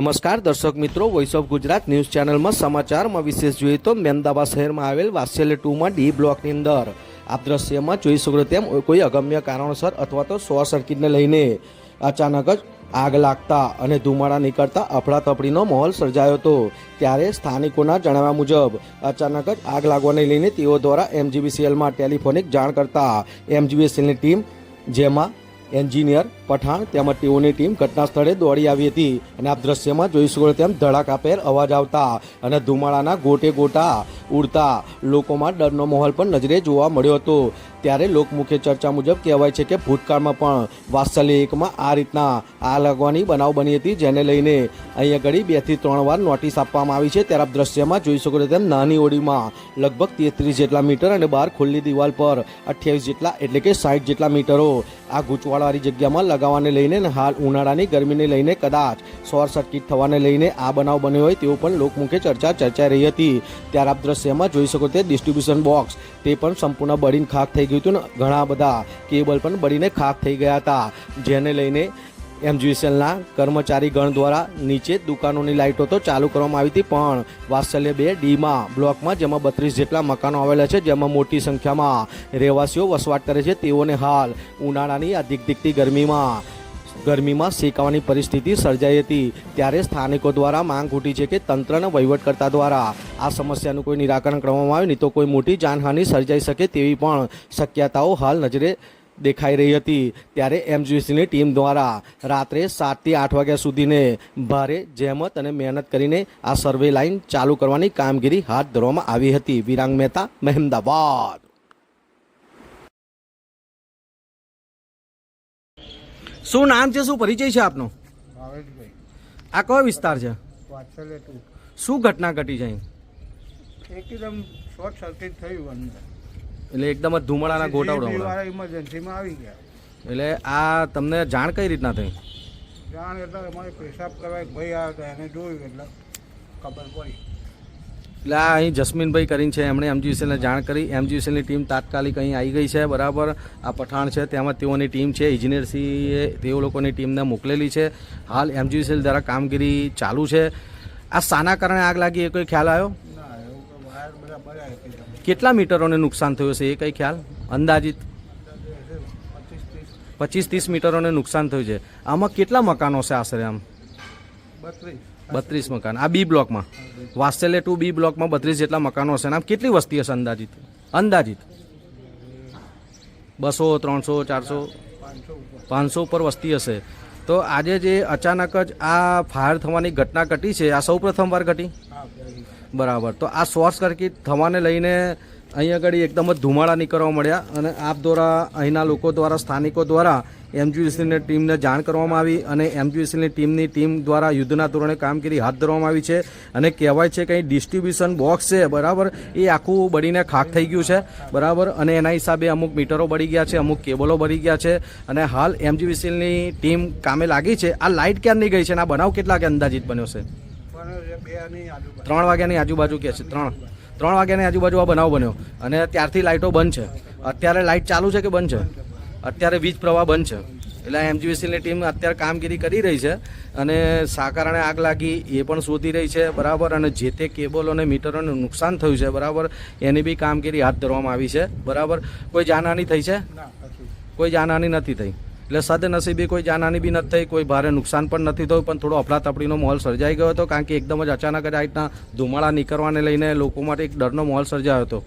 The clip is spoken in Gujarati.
નમસ્કાર, દર્શક મિત્રો વોઇસ ઓફ ગુજરાત ન્યૂઝ ચેનલમાં સમાચારમાં વિશેષ જોઈએ તો મહેમદાબાદ શહેરમાં આવેલ વાત્સલ્ય ટુમાં ડી બ્લોકની અંદર આપ દ્રશ્યમાં જોઈ શકો તેમ કોઈ અગમ્ય કારણોસર અથવા તો શોર્ટ સર્કિટને લઈને અચાનક જ આગ લાગતા અને ધુમાડા નીકળતા અફડાતફડીનો માહોલ સર્જાયો હતો. ત્યારે સ્થાનિકોના જણાવ્યા મુજબ, અચાનક જ આગ લાગવાને લઈને તેઓ દ્વારા એમજીબીસીએલમાં ટેલિફોનિક જાણ કરતા એમજીબીસીએલની ટીમ, જેમાં એન્જિનિયર પઠાણ તેમજ તેઓની ટીમ ઘટના સ્થળે દોડી આવી હતી અને આ દ્રશ્યમાં જોઈ શકો તેમ ધડાકાભેર અવાજ આવતા અને ધુમાડાના ગોટે ગોટા ઉડતા લોકોમાં ડરનો માહોલ પણ નજરે જોવા મળ્યો હતો. ત્યારે લોકમુખ્ય ચર્ચા મુજબ કહેવાય છે કે ભૂતકાળમાં પણ વાત્સલ્ય એકમાં આ રીતના આ લાગવાની બનાવ બની હતી, જેને લઈને અહીંયા ઘડી બેથી ત્રણ વાર નોટિસ આપવામાં આવી છે. ત્યારે આપ દ્રશ્યમાં જોઈ શકો તેમ નાની ઓડીમાં લગભગ તેત્રીસ જેટલા મીટર અને બહાર ખુલ્લી દિવાલ પર અઠ્યાવીસ જેટલા એટલે કે સાઠ જેટલા મીટરો આ ગૂંચવાળવાળી જગ્યામાં લગાવવાને લઈને હાલ ઉનાળાની ગરમીને લઈને કદાચ શોર્ટ સર્કિટ થવાને લઈને આ બનાવ બન્યો હોય તેવું પણ લોકમુખે ચર્ચા ચર્ચાઈ રહી હતી. ત્યારે આપ દ્રશ્યમાં જોઈ શકો તે ડિસ્ટ્રીબ્યુશન બોક્સ તે પણ સંપૂર્ણ બળીને ખાક થઈ ગયું હતું ને ઘણા બધા કેબલ પણ બળીને ખાક થઈ ગયા હતા. જેને લઈને એમજીવીસીએલના કર્મચારી ગણ દ્વારા નીચે દુકાનોની લાઇટો તો ચાલુ કરવામાં આવી હતી, પણ વાત્સલ્ય બે ડીમાં બ્લોકમાં જેમાં બત્રીસ જેટલા મકાનો આવેલા છે, જેમાં મોટી સંખ્યામાં રહેવાસીઓ વસવાટ કરે છે, તેઓને હાલ ઉનાળાની આ દીકતી ગરમીમાં ગરમીમાં શેકાવાની પરિસ્થિતિ સર્જાઈ હતી. ત્યારે સ્થાનિકો દ્વારા માંગ ઉઠી છે કે તંત્રના વહીવટકર્તા દ્વારા આ સમસ્યાનું કોઈ નિરાકરણ કરવામાં આવે, નહીં તો કોઈ મોટી જાનહાનિ સર્જાઈ શકે તેવી પણ શક્યતાઓ હાલ નજરે દેખાઈ રહી હતી. ત્યારે એમજીસીની ટીમ દ્વારા રાત્રે સાતથી આઠ વાગ્યા સુધીને ભારે જહેમત અને મહેનત કરીને આ સર્વે લાઇન ચાલુ કરવાની કામગીરી હાથ ધરવામાં આવી હતી. વિરાંગ મહેતા મહેમદાબાદ શું નામ છે? શું પરિચય છે આપનો? આ કયો વિસ્તાર છે? શું ઘટના ઘટી છે એકદમ શોર્ટ સર્કિટ થયું અંદર. એટલે એકદમ જ ધુમાડાના ગોટા GSB ઉડાવડા વાળા ઇમરજન્સીમાં આવી ગયા. એટલે આ તમને જાણ કઈ રીતના થઈ? જાણ એટલે અમારે પેશાબ કરવા એક ભાઈ આવ્યો હતો એને જોયું એટલે ખબર પડી. એટલે આ અહીં જસ્મીનભાઈ કરીને છે એમણે એમજીવીસીએલને જાણ કરી. એમજીવીસીએલની ટીમ તાત્કાલિક અહીં આવી ગઈ છે બરાબર. આ પઠાણ છે તેમાં તેઓની ટીમ છે ઇજનેરસિંહે તેઓ લોકોની ટીમને મોકલેલી છે. હાલ એમજીવીસીએલ દ્વારા કામગીરી ચાલુ છે. આ શાના કારણે આગ લાગી એ કોઈ ખ્યાલ આવ્યો? કેટલા મીટરોને નુકસાન થયું છે એ કઈ ખ્યાલ? અંદાજિત? પચીસ ત્રીસ મીટરોને નુકસાન થયું છે. આમાં કેટલા મકાનો છે આશરે આમ? બત્રીસ મકાન. આ બી બ્લોકમાં? વાત્સલ્ય ટુ બી બ્લોકમાં બત્રીસ જેટલા મકાનો હશે આમ કેટલી વસ્તી હશે અંદાજિત? અંદાજિત? બસો, ત્રણસો, ચારસો? પાંચસો ઉપર વસ્તી હશે. તો આજે જે અચાનક જ આ ફાયર થવાની ઘટના ઘટી છે, આ સૌ પ્રથમવાર ઘટી? હા પહેલી બરાબર. તો આ શોર્ટ સર્કિટ થવાને લઈને અહીંયા આગળ એકદમ જ ધુમાડા નીકળવા મળ્યા અને આપ દ્વારા અહીંના લોકો દ્વારા, સ્થાનિકો દ્વારા એમજીયુસીની ટીમને જાણ કરવામાં આવી અને એમજીયુસીની ટીમની ટીમ દ્વારા યુદ્ધના ધોરણે કામગીરી હાથ ધરવામાં આવી છે અને કહેવાય છે કે અહીં ડિસ્ટ્રીબ્યુશન બોક્સ છે, બરાબર? એ આખું બળીને ખાક થઈ ગયું છે, બરાબર? અને એના હિસાબે અમુક મીટરો બળી ગયા છે, અમુક કેબલો બળી ગયા છે અને હાલ એમજીવીસીની ટીમ કામે લાગી છે. આ લાઇટ ક્યારની ગઈ છે અને આ બનાવ કેટલા કે અંદાજિત બન્યો છે? ત્રણ વાગ્યાની આજુબાજુ કે છે ત્રણ. ત્રણ વાગ્યાની આજુબાજુ આ બનાવ બન્યો. અને ત્યારથી લાઇટો બંધ છે. અત્યારે લાઇટ ચાલુ છે કે બંધ છે? અત્યારે વીજ પ્રવાહ બંધ છે. એટલે એમજીવીસીની ટીમ અત્યારે કામગીરી કરી રહી છે અને શાકારણે આગ લાગી એ પણ શોધી રહી છે બરાબર? અને જે તે કેબલો અને મીટરોને નુકસાન થયું છે બરાબર? એની બી કામગીરી હાથ ધરવામાં આવી છે બરાબર? કોઈ જાનહાની થઈ છે? કોઈ જાનહાની નથી થઈ. એટલે સદનસીબી કોઈ જાનહાની બી નથી થઈ, કોઈ ભારે નુકસાન પણ નથી થયું, પણ થોડો અફડાતફડીનો માહોલ સર્જાઈ ગયો હતો કારણ કે એકદમ જ અચાનક જ આ રીતના ધુમાડા નીકળવાને લઈને લોકો માટે એક ડરનો માહોલ સર્જાયો હતો.